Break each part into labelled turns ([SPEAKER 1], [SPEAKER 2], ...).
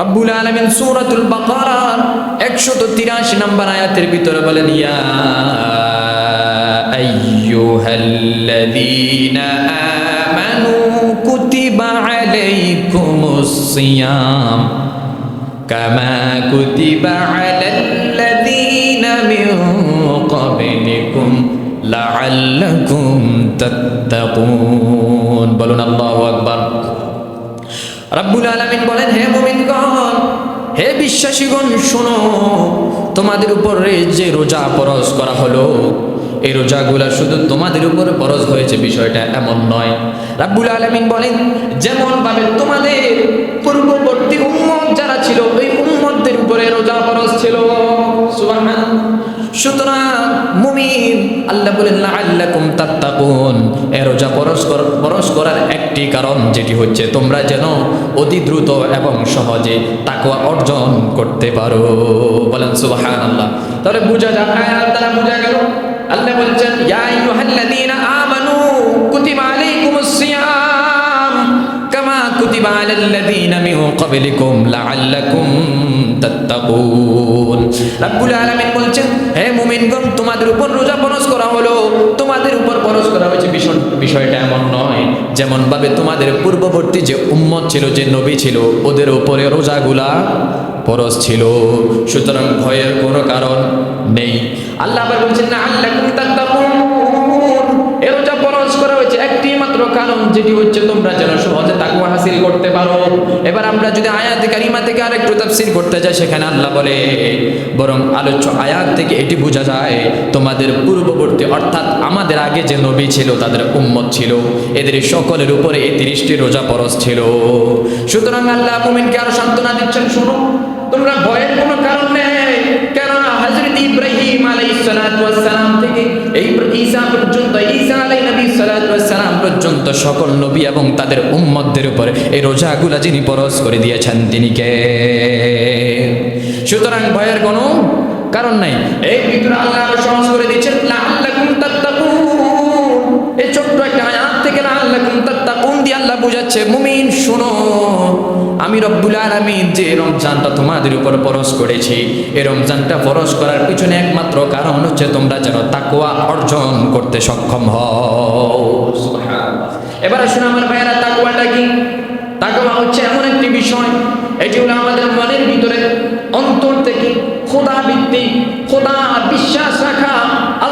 [SPEAKER 1] রব্বুল আলামিন সূরাতুল বাকারার 183 নম্বর আয়াতের ভিতরে বলেন, ইয়া আইয়ুহাল্লাযীনা আমানু কুতিবা আলাইকুমুস সিয়াম কামা কুতিবা আলাল্লাযীনা মিন ক্বাবলিকুম লাআল্লাকুম তাত্তাকুন। বলুন, আল্লাহু আকবার। রাব্বুল আলামিন বলেন, হে মুমিনগণ, হে বিশ্বাসীগণ, শোনো, তোমাদের উপরে যে রোজা পরশ করা হলো, এই রোজাগুলা শুধু তোমাদের উপর পরশ হয়েছে, বিষয়টা এমন নয়। রাব্বুল আলামিন বলেন যেমন ভাবে তোমাদের পূর্ববর্তী উম্মত যারা ছিল, ওই উম্মতদের উপরে রোজা পরশ ছিল। সুবহানাল্লাহ। সুতরাং মুমিন, আল্লাহ বলেন, লাআল্লাকুম তাত্তাকুন। এ রোজা পরশ কর- করার একটি কারণ যেটি হচ্ছে তোমরা যেন অতি দ্রুত এবং সহজে তাকওয়া অর্জন করতে পারো। বলেন, সুবহানাল্লাহ। তাহলে বুঝা যায়, আয়াত দ্বারা বুঝা গেল। আল্লাহ বলছেন, ইয়া আইয়ুহাল্লাযীনা আমানু কুতিবা আলাইকুমুস সিয়াম কামা কুতিবা আলাল্লাযীনা মিন ক্বাবলিকুম লাআল্লাকুম তাত্তাকুন। রাব্বুল আলামিন তোমাদের উপর রোজা পরশ করা হলো, তোমাদের উপর পরশ করা হয়েছে। বিষয় বিষয়টা এমন নয় যেমন ভাবে তোমাদের পূর্ববর্তী যে উম্মত ছিল, যে নবী ছিল, ওদের উপরে রোজাগুলা পরশ ছিল। সুতরাং ভয়ের কোনো কারণ নেই। আল্লাহ আবার বলছেন না আল্লাহ এ রোজা পরশ করা হয়েছে একটি মাত্র কারণ, যেটি হচ্ছে তোমরা যেন সহজে তাকুয়া হাসিল করতে পারো। এবার আমরা যদি আয়াত কারিমা থেকে আরেকটু তাফসীর করতে যাই, সেখানে আল্লাহ বলে, বরং আলোচ্য আয়াত থেকে এটি বোঝা যায়, তোমাদের পূর্ববর্তী, অর্থাৎ আমাদের আগে যে নবী ছিল, তাদের উম্মত ছিল, এদের সকলের উপরে এই তিরিশটি রোজা পরশ ছিল। সুতরাং আল্লাহ মুমিনকে আরও সান্ত্বনা দিচ্ছেন শুনো তোমরা ভয়ের কোনো কারণ নেই। কেননা হযরত ইব্রাহিম আলাইহিস এই ঈসা পর্যন্ত ঈসা আলাই নবী সালাম পর্যন্ত সকল নবী এবং তাদের উম্মতদের উপরে এই রোজাগুলা যিনি পরশ করে দিয়েছেন তিনি কে? সুতরাং ভয়ের কোনো কারণ নাই। এই ভিতরে আল্লাহ আরও সহজ করে দিয়েছেন তাত্তাকুন। এই ছোট্ট একটা আয়াত থেকে আল্লাহ বুঝাচ্ছে, মুমিন, শোনো, আমি রব্বুল আলামিন যে রমজানটা তোমাদের উপর পরশ করেছি এই রমজানটা পরশ করার পিছনে একমাত্র কারণ হচ্ছে তোমরা যেন তাকওয়া অর্জন করতে সক্ষম হও। এবার আসুন আমার ভাইয়েরা, তাকওয়াটা কি তাকওয়া হচ্ছে এমন একটি বিষয়, এটি হলো আমাদের মনের ভিতরে অন্তর থেকে খোদা ভিত্তিক খোদা বিশ্বাস রাখা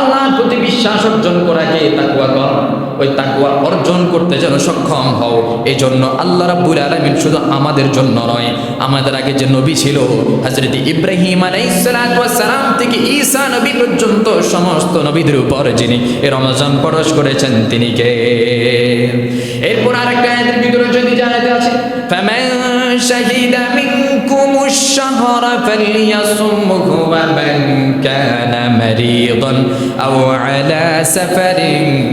[SPEAKER 1] আল্লাহর প্রতি বিশ্বাস অর্জন করাকে তাকুয়া কর। ওই তাকুয়া অর্জন করতে যেন সক্ষম হও। এই জন্য আল্লাহ রাব্বুল আলামিন শুধু আমাদের জন্য নয়, আমাদের আগে যে নবী ছিল, হযরত ইব্রাহিম আলাইহিস সালাতু ওয়াস সালাম থেকে ঈসা নবী পর্যন্ত সমস্ত নবীদের উপর যিনি এই রমজান পরশ করেছেন, তিনি কে? এরপর আরেকটা আয়াতের ভিতরে যদি জানাতে আছে ফামান শাহিদা মিনকুম الشهر فليصمه ومن كان مريضا أو على سفر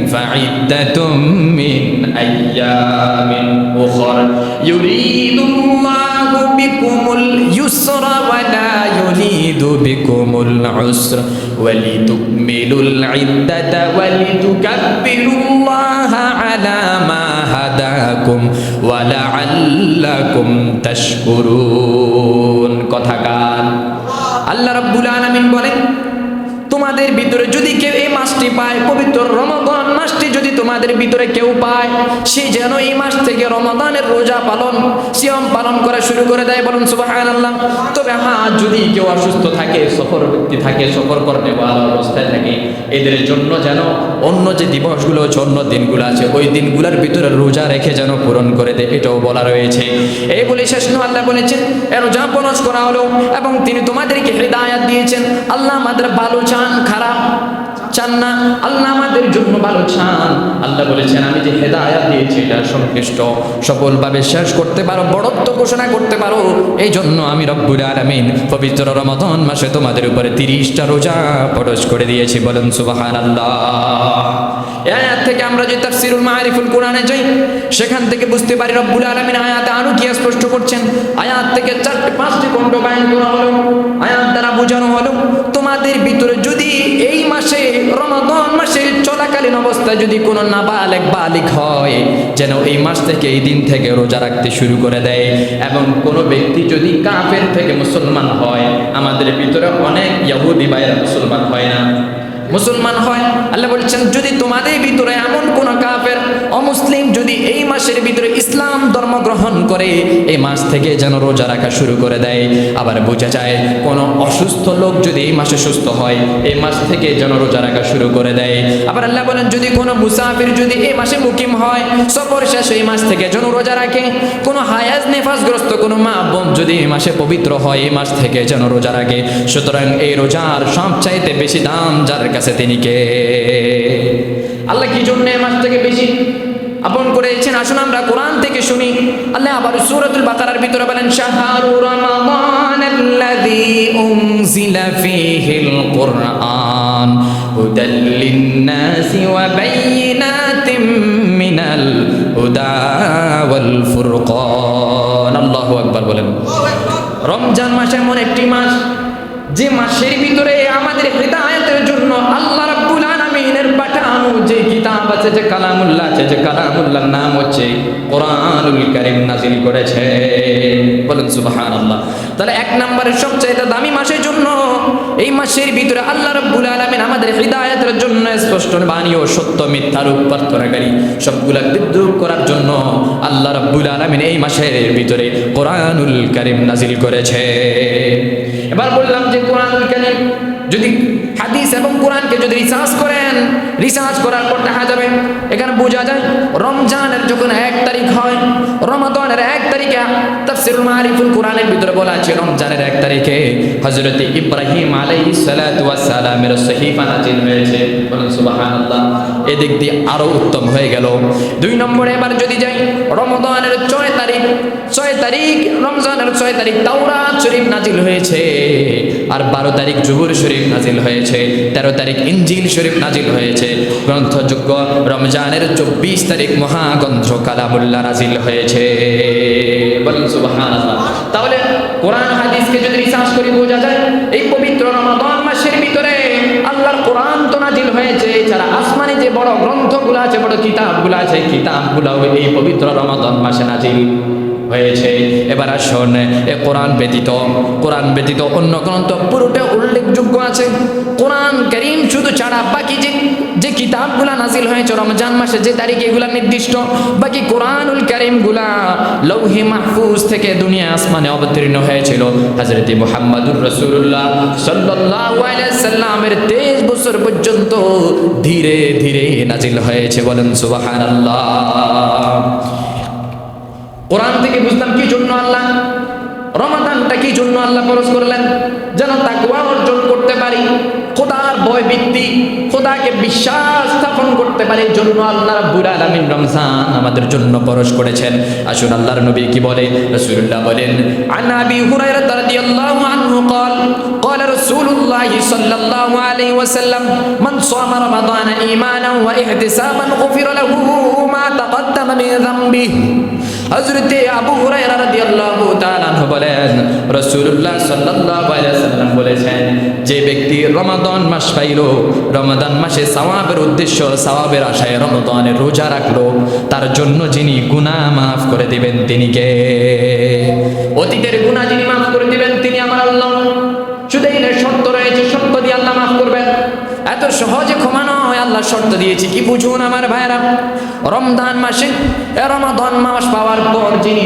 [SPEAKER 1] فعدة من أيام أخر. يريد الله بكم اليسر ولا يريد بكم العسر. ولتكملوا العدة ولتكبروا الله على ما هداكم ولعلكم تشكرون. কথা কান আল্লাহ রাব্বুল আলামিন বলেন তোমাদের ভিতরে যদি কেউ মাসটি পায়, পবিত্র রমাদান মাসটি যদি তোমাদের ভিতরে কেউ পায়, সে যেন এই মাস থেকে রমাদানের রোজা পালন, সিয়ম পালন করা শুরু করে দেয়। বলুন, সুবহানাল্লাহ। তবে হ্যাঁ যদি কেউ অসুস্থ থাকে, সফর ব্যক্তি থাকে, সফর করতে ভালো অবস্থায় থাকে, এদের জন্য যেন অন্য যে দিবসগুলো আছে, অন্য দিনগুলো আছে, ওই দিনগুলোর ভিতরে রোজা রেখে যেন পূরণ করে দেয়, এটাও বলা রয়েছে। এই বলে শেষ আল্লাহ বলেছেন, এর রোজা পনস করা হলো এবং তিনি তোমাদেরকে হৃদায়াত দিয়েছেন। আল্লাহ আমাদের ভালো চান, খারাপ চান না, আল্লাহ আমাদের জন্য ভালো চান। আল্লাহ বলেছেন, আমি যে হেদায়াত দিয়েছি, এটা সংশ্লিষ্ট। সফলভাবে শেষ করতে পারো, বড়ত্ব ঘোষণা করতে পারো। এই জন্য আমি রব্বুল আমিন পবিত্র রমাদান মাসে তোমাদের উপরে তিরিশটা রোজা পরশ করে দিয়েছি। বলেন সুবাহান আল্লাহ আয়াত থেকে আমরা যে তাফসিরুল মারিফুল কোরআনে যাই, সেখান থেকে বুঝতে পারি রব্বুল আলামিন আয়াতে আরও কি স্পষ্ট করছেন। আয়াত থেকে চারটি পাঁচটি খণ্ড বায়ান করা হলো, আয়াত দ্বারা বোঝানো হলো, তোমাদের ভিতরে যদি এই মাসে, রমাদান মাসে চলাকালীন অবস্থায় যদি কোনো নাবালেক বালিক হয়, যেন এই মাস থেকে এই দিন থেকে রোজা রাখতে শুরু করে দেয়, এবং কোনো ব্যক্তি যদি কাফের থেকে মুসলমান হয়, আমাদের ভিতরে অনেক ইয়াহুদি বাইরা মুসলমান হয় না। মুসলমান হয় আল্লাহ বলছেন যদি তোমাদের ভিতরে এমন কোন অমুসলিম যদি এই মাসের ভিতরে ইসলাম ধর্ম গ্রহণ করে, এই মাস থেকে যেন রোজা রাখা শুরু করে দেয়। আবার বোঝা যায়, কোনো অসুস্থ লোক যদি এই মাসে সুস্থ হয়, এই মাস থেকে যেন রোজা রাখা শুরু করে দেয়। আবার আল্লাহ বলেন, যদি কোনো মুসাফির যদি এই মাসে মুকিম হয়, সফর শেষ এই মাস থেকে যেন রোজা রাখে। কোনো হায়াজ নেফাসগ্রস্ত কোনো মা বোন যদি এই মাসে পবিত্র হয়, এই মাস থেকে যেন রোজা রাখে। সুতরাং এই রোজার সবচাইতে বেশি দাম যার কাছে তিনি কে? আল্লাহ কি জন্য মাস থেকে বেশি আপন করেছেন? আসুন আমরা কোরআন থেকে শুনি। আল্লাহ আবার সূরাতুল বাকারার ভিতরে বলেন শাহরু রমাদান আল্লাযী উনজিলা ফীহিল কুরআন হুদাল লিন-নাসি ওয়া বায়িনাতিম মিনাল হুদা ওয়াল ফুরকান। আল্লাহু আকবার বলেন। রমজান মাস এমন একটি মাস যে মাসের ভিতরে আমাদের রাব্বুল আলামিনের যে কিতাব আছে যে কালামুল্লাহ আছে, যে কালামুল্লাহর নাম হচ্ছে, কোরআনুল কারীম নাজিল করেছে। বলেন সুবহানাল্লাহ। তাহলে এক নম্বরের সবচেয়ে দামি মাসের জন্য, এই মাসের ভিতরে আল্লাহ রাব্বুল আলামিন আমাদের হৃদায়তের জন্য স্পষ্ট বাণী ও সত্য মিথ্যার প্রার্থনাকারী সবগুলা বিদ্রুপ করার জন্য আল্লাহ রাব্বুল আলামিন এই মাসের ভিতরে কোরআনুল কারীম নাজিল করেছে। এবার বললাম যে কোরআনুল কারীম যদি হাদিস এবং কোরআনকে যদি রিসার্চ করেন রিসার্চ করার পর দেখা যাবে, এখানে বোঝা যায়, রমজানের যখন এক তারিখ হয়, রমাদানের এক তারিখে তাফসিরুল মারিফুল কোরআনের ভিতরে বলা আছে, রমজানের এক তারিখে হযরত ইব্রাহিম আলাইহিস সালাতু ওয়াস সালামের সহিফা নাজিল হয়েছে বলেন সুবহানাল্লাহ। এদিক দিয়ে আরও উত্তম হয়ে গেল। দুই নম্বরে এবার যদি যাই রমজানের ছয় তারিখ, রমজানের ছয় তারিখ তাওরাত শরীফ নাজিল হয়েছে। আর বারো তারিখ জুহুর শরীফ নাজিল হয়েছে, তেরো তারিখ ইঞ্জিল শরীফ নাজিল হয়েছে। গ্রন্থযোগ্য রমজানের চব্বিশ তারিখ মহাগ্রন্থ কালামুল্লাহ নাজিল হয়েছে। বলেন সুবহানাল্লাহ। তাহলে কোরআন হাদিসকে যদি রিসার্চ করি বোঝা যায়, এই পবিত্র রমাদান মাসের ভিতরে আল্লাহর কোরআন তো নাজিল হয়েছে। এছাড়া আসমানে যে বড় গ্রন্থগুলো আছে, বড় কিতাবগুলো আছে কিতাবগুলো এই পবিত্র রমাদান মাসে নাজিল। হয়েছে। এবার আসুন, এ কোরআন ব্যতীত কোরআন ব্যতীত অন্য গ্রন্থ পুরোটা উল্লেখযোগ্য আছে। কোরআন করিম শুধু ছাড়া বাকি যে যে কিতাবগুলা নাজিল হয়েছে রমজান মাসে যে তারিখে এগুলা নির্দিষ্ট, বাকি কোরআনুল করিমগুলা লৌহি মাহফুজ থেকে দুনিয়া আসমানে অবতীর্ণ হয়েছিল। হজরত মুহাম্মদুর রসুল্লাহ সাল্লামের তেইশ বছর পর্যন্ত ধীরে ধীরে নাজিল হয়েছে। বলেন, সুবহানাল্লাহ। কোরআন থেকে বুঝলাম কি জন্য আল্লাহ রমাদানটা কি জন্য আল্লাহ ফরজ করলেন যেন তাকুয়া অর্জন করতে পারি খোদার ভয় ভিত্তি খোদাকে বিশ্বাস স্থাপন করতে পারি এই জন্য আল্লাহ রাব্বুল আলামিন রমজান আমাদের জন্য ফরজ করেছেন আসুন আল্লাহর নবী কি বলে রাসূলুল্লাহ বলেন আন আবি হুরায়রা রাদিয়াল্লাহু আনহু قال قال رسول الله صلى الله عليه وسلم من صام رمضان ايمانا واحتسابا غفر له ما تقدم من ذنبه হযরতে আবু হুরায়রা রাদিয়াল্লাহু তাআলা বলেন, রাসূলুল্লাহ সাল্লাল্লাহু আলাইহি ওয়াসাল্লাম বলেছেন, যে ব্যক্তি রমাদান মাস পাইল, রমাদান মাসে সওয়াবের উদ্দেশ্য সওয়াবের আশায় রমাদানের রোজা রাখল, তার জন্য যিনি গুনাহ maaf করে দিবেন তিনি কে? অতীতের গুনাহ যিনি maaf করে দিবেন তিনি আমার আল্লাহ। শুধু এই শর্ত রয়েছে, শর্ত দিয়ে আল্লাহ মাফ করবেন। এত সহজে ক্ষমা আল্লাহ শর্ত দিয়েছি। কি বুঝুন আমার ভাইরা রমজান মাসে, এ রমাদান মাস পাওয়ার পর যিনি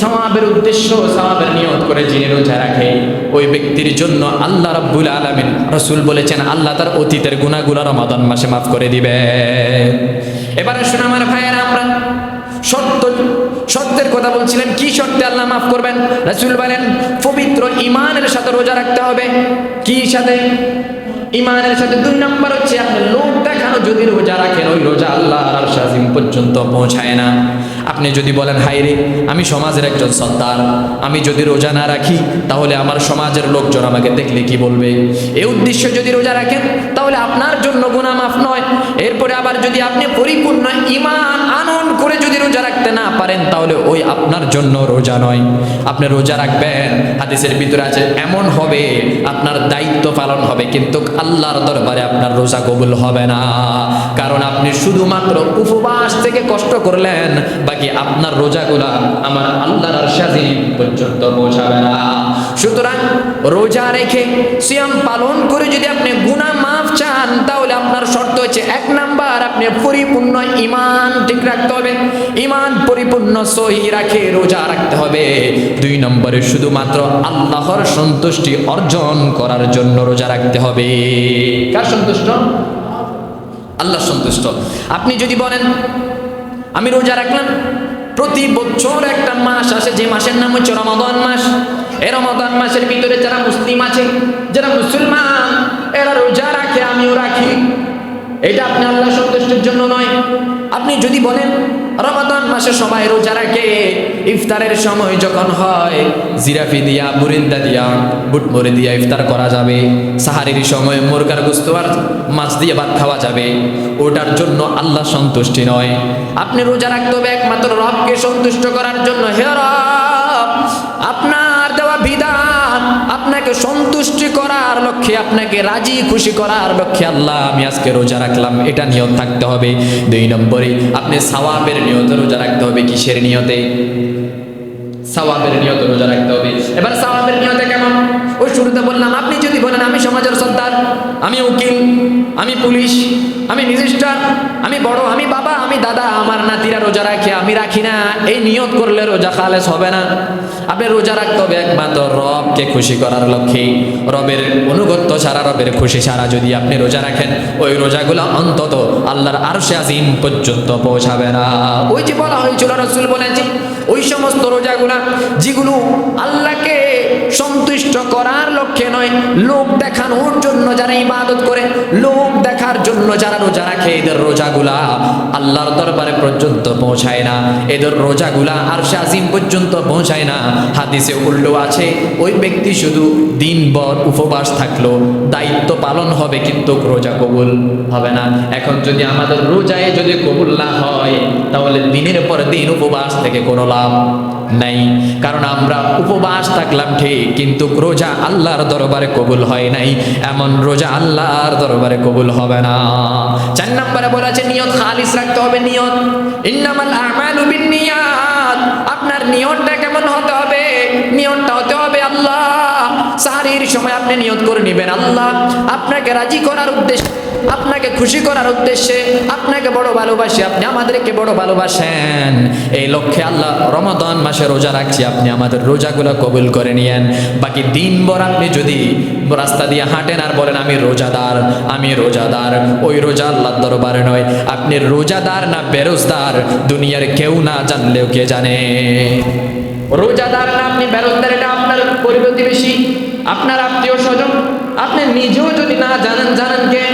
[SPEAKER 1] সওয়াবের উদ্দেশ্য, সওয়াবের নিয়ত করে যিনি রোজা রাখে, ওই ব্যক্তির জন্য আল্লাহ রাব্বুল আলামিন, রাসূল বলেছেন, আল্লাহ তার অতীতের গুনাহগুলো রমাদান মাসে মাফ করে দিবে। এবারে শুনে আমার ভাইয়েরা আমরা, শর্ত, শর্তের কথা বলছিলেন, কি শর্তে আল্লাহ মাফ করবেন? রাসূল বলেন, পবিত্র ইমানের সাথে রোজা রাখতে হবে। কি সাথে? ইমানের সাথে দুই নম্বর হচ্ছে, আপনি লোক দেখানো যদি রোজা রাখেন ওই রোজা আল্লাহ আর পর্যন্ত পৌঁছায় না? আপনি যদি বলেন হাইরে আমি সমাজের একজন সর্দার আমি যদি রোজা না রাখি, তাহলে আমার সমাজের লোকজন আমাকে দেখলে কি বলবে? এই উদ্দেশ্য যদি রোজা রাখেন, তাহলে আপনার জন্য গুনাহ মাফ নয়। এরপরে আবার যদি আপনি পরিপূর্ণ ইমান আনন করে যদি রোজা রাখতে না পারেন, তাহলে ওই আপনার জন্য রোজা নয়। আপনি রোজা রাখবেন, হাদিসের ভিতরে আছে, এমন হবে, আপনার দায়িত্ব পালন হবে, কিন্তু আল্লাহর দরবারে আপনার রোজা কবুল হবে না। কারণ আপনি শুধুমাত্র উপবাস থেকে কষ্ট করলেন বাকি আপনার রোজাগুলা আমার আল্লাহর আরশাদি পর্যন্ত পৌঁছাবে না। সুতরাং রোজা রেখে সিয়াম পালন করে যদি আপনি গুনাহ মাফ চান, তাহলে আপনার শর্ত হচ্ছে এক নাম্বার, আপনি পরিপূর্ণ ইমান ঠিক রাখতে হবে। ইমান পরিপূর্ণ সহি রাখে রোজা রাখতে হবে। দুই নম্বরে শুধুমাত্র আল্লাহর সন্তুষ্টি অর্জন করার জন্য রোজা রাখতে হবে। কার সন্তুষ্ট? আল্লাহ সন্তুষ্ট। আপনি যদি বলেন আমি রোজা রাখলাম। প্রতি বছর একটা মাস আসে, যে মাসের নাম হচ্ছে রমাদান মাস। এ রমাদান মাসের ভিতরে যারা মুসলিম আছে, যারা মুসলমান, এরা রোজা রাখে, আমিও রাখি। এটা আপনি আল্লাহ সন্তুষ্টের জন্য নয়। আপনি যদি বলেন রমাদান মাসে সবাই রোজা রাখে। ইফতারের সময় যখন হয়, জিরাফি দিয়া বুরিন্দা দিয়া বুটমরি দিয়া ইফতার করা যাবে। সাহারির সময় মুরগার গুস্ত আর মাছ দিয়ে ভাত খাওয়া যাবে। ওটার জন্য আল্লাহ সন্তুষ্টি নয়। আপনি রোজা রাখতে হবে একমাত্র রবকে সন্তুষ্ট করার জন্য। হে রব, আপনার আপনাকে সন্তুষ্টি করার লক্ষ্যে, আপনাকে রাজি, খুশি করার লক্ষ্যে আল্লাহ আমি আজকে রোজা রাখলাম। এটা নিয়ত থাকতে হবে। দুই নম্বরে, আপনি সাওয়াবের নিয়তে রোজা রাখতে হবে কিসের নিয়তে? সাওয়াবের নিয়ত রোজা রাখতে হবে। এবার সাওয়াবের নিয়তে কেমন? ওই শুরুতে বললাম, আপনি যদি বলেন, আমি সমাজের সর্দার আমি উকিল, আমি পুলিশ, আমি মিনিস্টার আমি বড়, আমি বাবা, আমি দাদা, আমার নাতিরা রোজা রাখে, আমি রাখি না। এই নিয়ত করলে রোজা খালেস হবে না। আপনি রোজা রাখতে হবে একমাত্র রবকে খুশি করার লক্ষ্যে। রবের অনুগত্য ছাড়া, রবের খুশি ছাড়া যদি আপনি রোজা রাখেন, ওই রোজাগুলো অন্তত আল্লাহর আরশে আজিম পর্যন্ত পৌঁছাবে না। ওই যে বলা হয়েছিল, রসুল বলেছি ওই সমস্ত রোজাগুলা যেগুলো আল্লাহকে সন্তুষ্ট করার লক্ষ্যে নয়। লোক দেখানোর জন্য যারা ইবাদত করে, লোক দেখার জন্য যারা রোজা রাখে, এদের রোজাগুলা আল্লাহর দরবারে পর্যন্ত পৌঁছায় না। এদের রোজাগুলা আর আজিম পর্যন্ত পৌঁছায় না। হাদিসে উল্টো আছে, ওই ব্যক্তি শুধু দিন দিনভর উপবাস থাকল, দায়িত্ব পালন হবে কিন্তু রোজা কবুল হবে না। এখন যদি আমাদের রোজায় যদি কবুল না হয়, তাহলে দিনের পর দিন উপবাস থেকে কোনো লাভ নাই। কারণ আমরা উপবাস থাকলাম ঠিক, কিন্তু রোজা আল্লাহর দরবারে কবুল হয় নাই। এমন রোজা আল্লাহর দরবারে কবুল হবে না। চার নম্বরে বলেছে নিয়ত খালিস রাখতে হবে, নিয়ত। ইন্নামাল আমালু বিন নিয়াত। আপনার নিয়তটা কেমন হতে হবে? নিয়তটা হতে হবে আল্লাহ সাহারির সময় আপনি নিয়ত করে নেবেন। আল্লাহ আপনাকে রাজি করার উদ্দেশ্যে, আপনাকে খুশি করার উদ্দেশ্যে আপনাকে বড় ভালোবাসি, আপনি আমাদেরকে বড় ভালোবাসেন। এই লক্ষ্যে আল্লাহ রমাদান মাসে রোজা রাখছি, আপনি আমাদের রোজাগুলো কবুল করে নিয়েন। বাকি দিনভর আপনি যদি রাস্তা দিয়ে হাঁটেন আর বলেন, আমি রোজাদার আমি রোজাদার। ওই রোজা আল্লাহর দরবারে নয়। আপনি রোজাদার না বেরোজদার দুনিয়ার কেউ না জানলেও কে জানে? রোজাদার না আপনি বেরোজদার এটা আপনার প্রতিবেশী আপনার আত্মীয় স্বজন, আপনি নিজেও যদি না জানেন জানেন কে?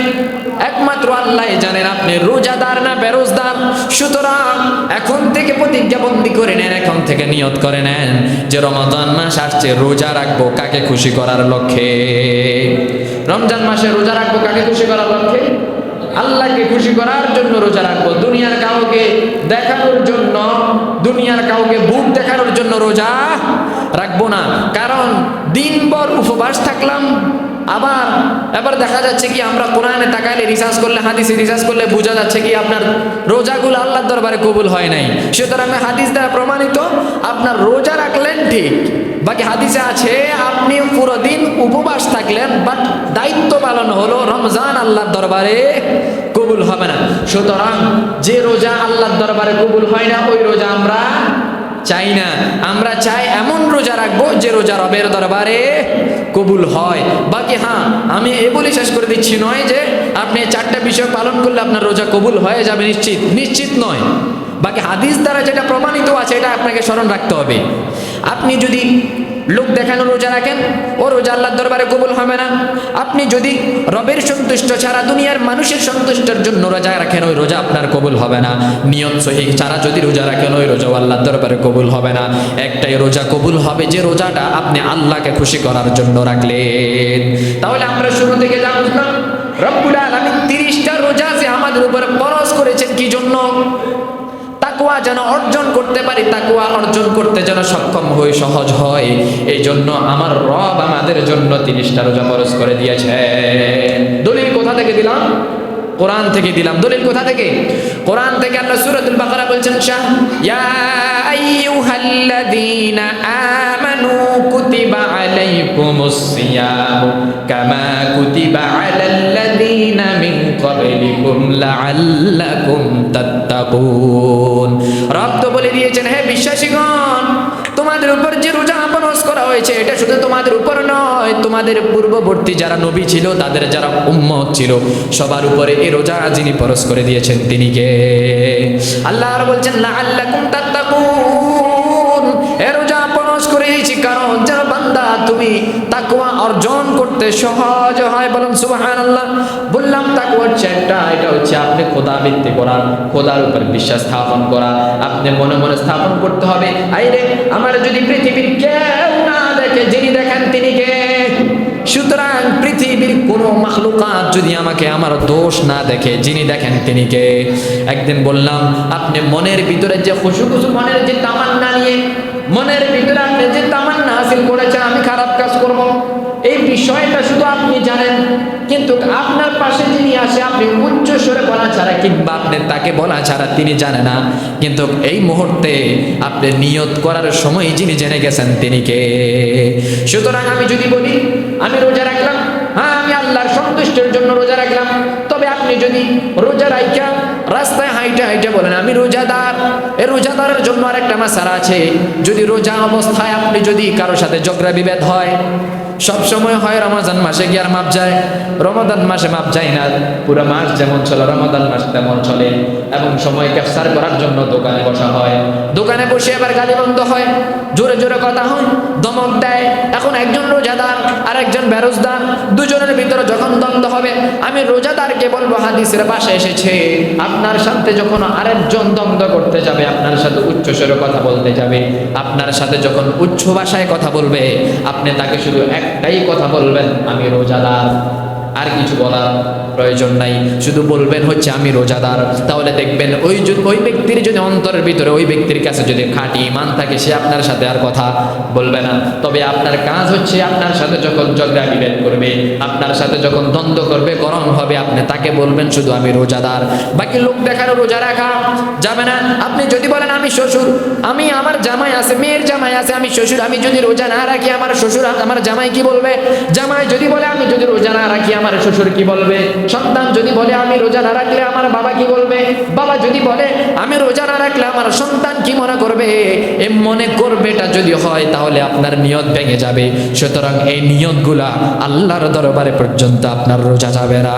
[SPEAKER 1] একমাত্র আল্লাহ জানেন আপনি রোজাদার না বেরোজদার। সুতরাং এখন থেকে প্রতিজ্ঞাবন্দি করে নেন, এখন থেকে নিয়ত করে নেন যে রমাদান মাস আসছে, রোজা রাখব কাকে খুশি করার লক্ষ্যে? রমজান মাসে রোজা রাখব কাকে খুশি করার লক্ষ্যে? আল্লাহকে খুশি করার জন্য রোজা রাখব। দুনিয়ার কাউকে দেখানোর জন্য, দুনিয়ার কাউকে বুক দেখানোর জন্য রোজা রাখব না। কারণ দিনভর উপবাস থাকলাম, আবার এবার দেখা যাচ্ছে কি আমরা কোরআনে তাকাইলে রিসার্চ করলে, হাদিসে রিসার্চ করলে বোঝা যাচ্ছে কি আপনার রোজাগুলো আল্লাহর দরবারে কবুল হয় নাই। সুতরাং হাদিস দ্বারা প্রমাণিত, আপনার রোজা রাখলেন ঠিক, বাকি হাদিসে আছে, আপনি পুরো দিন উপবাস থাকলেন বাট দায়িত্ব পালন হলো রমজান আল্লাহর দরবারে কবুল হবে না। সুতরাং যে রোজা আল্লাহর দরবারে কবুল হয় না, ওই রোজা আমরা চাই না। আমরা চাই এমন রোজা রাখব যে রোজা রবের দরবারে কবুল হয়। বাকি হ্যাঁ আমি এ বলে শেষ করে দিচ্ছি নয় যে আপনি চারটা বিষয় পালন করলে আপনার রোজা কবুল হয়ে যাবে নিশ্চিত। নিশ্চিত নয়। বাকি হাদিস দ্বারা যেটা প্রমাণিত আছে, এটা আপনাকে স্মরণ রাখতে হবে। আপনি যদি লোক দেখানো রোজা রাখেন? ও রোজা আল্লাহর দরবারে কবুল হবে না। আপনি যদি রবের সন্তুষ্ট ছাড়া দুনিয়ার মানুষের সন্তুষ্টের জন্য রোজা রাখেন, ওই রোজা আপনার কবুল হবে না। নিয়ম সহি ছাড়া যদি রোজা রাখেন, ওই রোজা আল্লাহর দরবারে কবুল হবে না। একটাই রোজা কবুল হবে যে রোজাটা আপনি আল্লাহকে খুশি করার জন্য রাখলেন। তাহলে আমরা শুরু থেকে বুঝলাম, রব্বুল আলামিন তিরিশটা রোজা যে আমাদের উপরে তাকুয়া যেন অর্জন করতে পারি তাকুয়া অর্জন করতে যেন সক্ষম হই, সহজ হয় এই জন্য আমার রব আমাদের জন্য তিরিশটা রোজা খরচ করে দিয়েছেন। দলিল কোথা থেকে দিলাম? কোরআন থেকে দিলাম। দলিল কোথা থেকে? কোরআন থেকে আল্লাহ সূরাতুল বাকারা বলছেন, শাহ, ইয়া আইয়ুহাল্লাযীনা আমানু কুতিবা আলাইকুমুস সিয়াম, কামা কুতিবা আলাল্লাযীনা মিন ক্বাবলিকুম লাআল্লাকুম তাত্তাকুন। রব তো বলে দিয়েছেন, হে বিশ্বাসীগণ, তোমাদের উপর যে রোজা ফরজ করা হয়েছে, এটা শুধু তোমাদের উপর নয়, তোমাদের পূর্ববর্তী যারা নবী ছিল, তাদের যারা উম্মত ছিল, সবার উপরে এই রোজা যিনি ফরজ করে দিয়েছেন, তিনি কে? আল্লাহ আর বলছেন, লাআল্লাকুম তাত্তাকুন। এ রোজা ফরজ করে দিয়েছি কারণ বান্দা তুমি তাকওয়া অর্জন করতে সহজ হয়। বলুন, সুবহানাল্লাহ। বললাম তাকওয়া হচ্ছে এটা হচ্ছে আপনি খোদা ভিত্তি করা, খোদার উপর বিশ্বাস স্থাপন করা। আপনি মনে মনে স্থাপন করতে হবে। আইরে, আমার যদি পৃথিবীর কেউ না দেখে, যিনি দেখেন তিনি কে? সুতরাং পৃথিবীর কোনো মাখলুকাত যদি আমাকে আমার দোষ না দেখে, যিনি দেখেন তিনি কে? একদিন বললাম, আপনি মনের ভিতরে যে খুশু খুশু মনের যে তামান্না নিয়ে, মনের ভিতরে আপনি যে তামান্না হাসিল করেছেন খারাপ কাজ করব। এই বিষয়টা শুধু আপনি জানেন, কিন্তু আপনার পাশে যিনি আসে আপনি উচ্চ স্বরে বলা ছাড়া কিংবা আপনি তাকে বলা ছাড়া তিনি জানে না। কিন্তু এই মুহূর্তে আপনি নিয়ত করার সময় যিনি জেনে গেছেন তিনি কে? সুতরাং আমি যদি বলি, আমি রোজা রাখলাম। হ্যাঁ আমি আল্লাহর সন্তুষ্টের জন্য রোজা রাখলাম। তবে আপনি যদি রোজা রাখা রাস্তায় হাইটে হাইটে বলেন, আমি রোজাদার। এ রোজাদারের জন্য আরেকটা মাসারা আছে। যদি রোজা অবস্থায় আপনি যদি কারোর সাথে ঝগড়া বিভেদ হয় সব সময় হয় রমজান মাসে কি আর মাপ যায়। রমাদান মাসে মাপ যায় না। পুরো মাস যেমন চলে রমাদান মাস তেমন চলে। এবং সময় ক্যাপচার করার জন্য দোকানে বসা হয়। দোকানে বসে এবার গালি বন্ধ হয়। জোরে জোরে কথা হয়, দমক দেয়। এখন একজন রোজাদার আর একজন বেরোজদার দুজনের ভিতরে যখন দ্বন্দ্ব হবে, আমি রোজাদারকে বলব, হাদিসের পাশে এসেছে। আপনার সাথে যখন আরেকজন দ্বন্দ্ব করতে যাবে, আপনার সাথে উচ্চ স্বরে কথা বলতে যাবে। আপনার সাথে যখন উচ্চ ভাষায় কথা বলবে, আপনি তাকে শুধু একটাই কথা বলবেন আমি রোজাদার। আর কিছু বলার প্রয়োজন নাই। শুধু বলবেন হচ্ছে, আমি রোজাদার। তাহলে দেখবেন ওই ওই ব্যক্তির যদি অন্তরের ভিতরে, ওই ব্যক্তির কাছে যদি খাঁটি ইমান থাকে, সে আপনার সাথে আর কথা বলবে না। তবে আপনার কাজ হচ্ছে, আপনার সাথে যখন ঝগড়া বিভেদ করবে, আপনার সাথে যখন দ্বন্দ্ব করবে, গরম হবে, আপনি তাকে বলবেন, শুধু আমি রোজাদার। বাকি লোক দেখানো রোজা রাখা যাবে না। আপনি যদি বলেন, আমি শ্বশুর, আমি আমার জামাই আছে, মেয়ের জামাই আছে, আমি শ্বশুর, আমি যদি রোজা না রাখি, আমার শ্বশুর, আমার জামাই কি বলবে? জামাই যদি বলে, আমি যদি রোজা না রাখি, আমার শ্বশুর কি বলবে? সন্তান যদি বলে, আমি রোজা না রাখলে আমার বাবা কি বলবে? বাবা যদি বলে আমি রোজা না রাখলে আমার সন্তান কি মনে করবে? এ মনে করবে এটা যদি হয়, তাহলে আপনার নিয়ত ভেঙে যাবে। সুতরাং এই নিয়তগুলা আল্লাহর দরবারে পর্যন্ত আপনার রোজা যাবে না।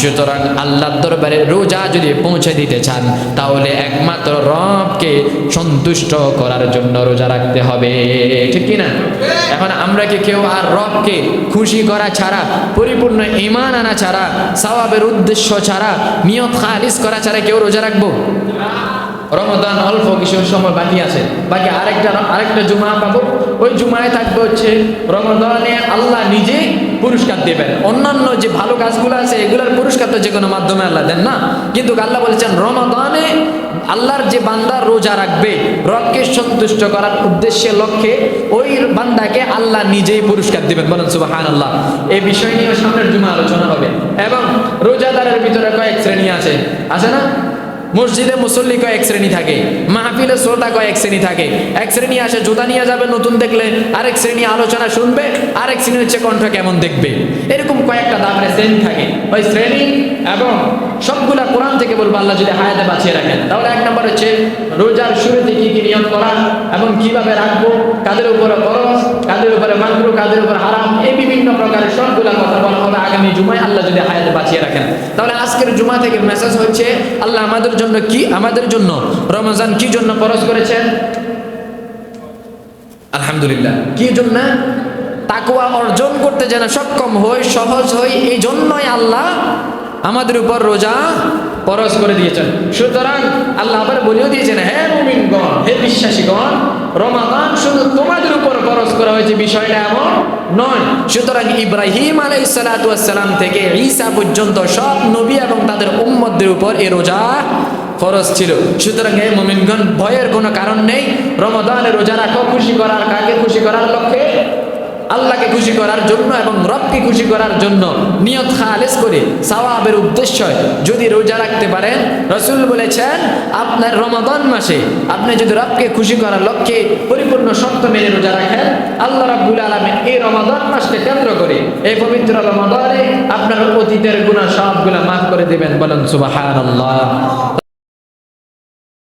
[SPEAKER 1] সুতরাং আল্লাহর দরবারে রোজা যদি পৌঁছে দিতে চান, তাহলে একমাত্র রবকে সন্তুষ্ট করার জন্য রোজা রাখতে হবে। ঠিক কিনা? এখন আমরা কি কেউ আর রবকে খুশি করা ছাড়া, পরিপূর্ণ ইমান আনা ছাড়া, সওয়াবের উদ্দেশ্য ছাড়া, নিয়ত খালিস করা ছাড়া কেউ রোজা রাখব? রমদান অল্প কিছু সময় বাকি আছে। বাকি আরেকটা আরেকটা জুমা পাবো। ওই জুমায় থাকবে হচ্ছে রমদানে আল্লাহ নিজেই পুরস্কার দেবেন। অন্যান্য যে ভালো কাজগুলো আছে, এগুলোর পুরস্কার তো যে কোনো মাধ্যমে আল্লাহ দেন না। কিন্তু আল্লাহ বলেছেন, রমদানে আল্লাহর যে বান্দা রোজা রাখবে, রবকে সন্তুষ্ট করার উদ্দেশ্যে, লক্ষ্যে, ওই বান্দাকে আল্লাহ নিজেই পুরস্কার দিবেন। বলেন সুবাহান আল্লাহ এই বিষয় নিয়ে সামনের জুমা আলোচনা হবে। এবং রোজাদারের ভিতরে কয়েক শ্রেণি আছে। আছে না? মসজিদে মুসল্লি কয়েক শ্রেণি থাকে? মাহফিলে শ্রোতা কয়েক শ্রেণি থাকে? এক শ্রেণি আসে জুতা নিয়ে যাবে, নতুন দেখলে আরেক শ্রেণি আলোচনা শুনবে, আরেক শ্রেণি হচ্ছে কণ্ঠ কেমন দেখবে? এরকম কয়েকটা দামের শ্রেণি থাকে। ওই শ্রেণি এবং সবগুলা কোরআন থেকে বলব, আল্লাহ যদি হায়াতে বাঁচিয়ে রাখেন। তাহলে এক নম্বর হচ্ছে রোজার শুরুতে কি কি নিয়ম করা এবং কীভাবে রাখব, কাদের উপরে খরচ কাদের উপরে মাকরু, কাদের উপরে হারাম, এই বিভিন্ন প্রকারের সবগুলা কথা বলা হবে আগামী জুমায়, আল্লাহ যদি হায়াতে বাঁচিয়ে রাখেন। তাহলে আজকের জুমা থেকে মেসেজ হচ্ছে, আল্লাহ আমাদের জন্য কি? আমাদের জন্য। রমজান কি জন্য খরচ করেছেন? আলহামদুলিল্লাহ। কি জন্য? তাকুয়া অর্জন করতে যেন সক্ষম হই, সহজ হই, এই জন্যই আল্লাহ আমাদের উপর রোজা পরশ করে দিয়েছেন। সুতরাং আল্লাহ আবার বলেও দিয়েছেন, হে মুমিনগণ, হে বিশ্বাসীগণ, রমাদান শুধু তোমাদের উপর পরশ করা হয়েছে, বিষয়টা এমন নয়। সুতরাং ইব্রাহিম আলাইসালাম থেকে ঈসা পর্যন্ত সব নবী এবং তাদের উম্মতদের উপর এ রোজা ফরজ ছিল। সুতরাং হে মুমিনগণ, ভয়ের কোনো কারণ নেই। রমাদানে রোজা রাখো, খুশি করার কাকে খুশি করার লক্ষ্যে? আল্লাহকে খুশি করার জন্য এবং রবকে খুশি করার জন্য নিয়ত খালেস করে সাওয়াবের উদ্দেশ্য যদি রোজা রাখতে পারেন, রসুল বলেছেন, আপনার রমাদান মাসে আপনি যদি রবকে খুশি করার লক্ষ্যে পরিপূর্ণ শর্ত মেনে রোজা রাখেন, আল্লাহ রাব্বুল আলমে এই রমাদান মাসকে কেন্দ্র করে এই পবিত্র রমাদানে আপনার অতীতের গুণা সবগুলা মাফ করে দেবেন। বলেন আল্লাহ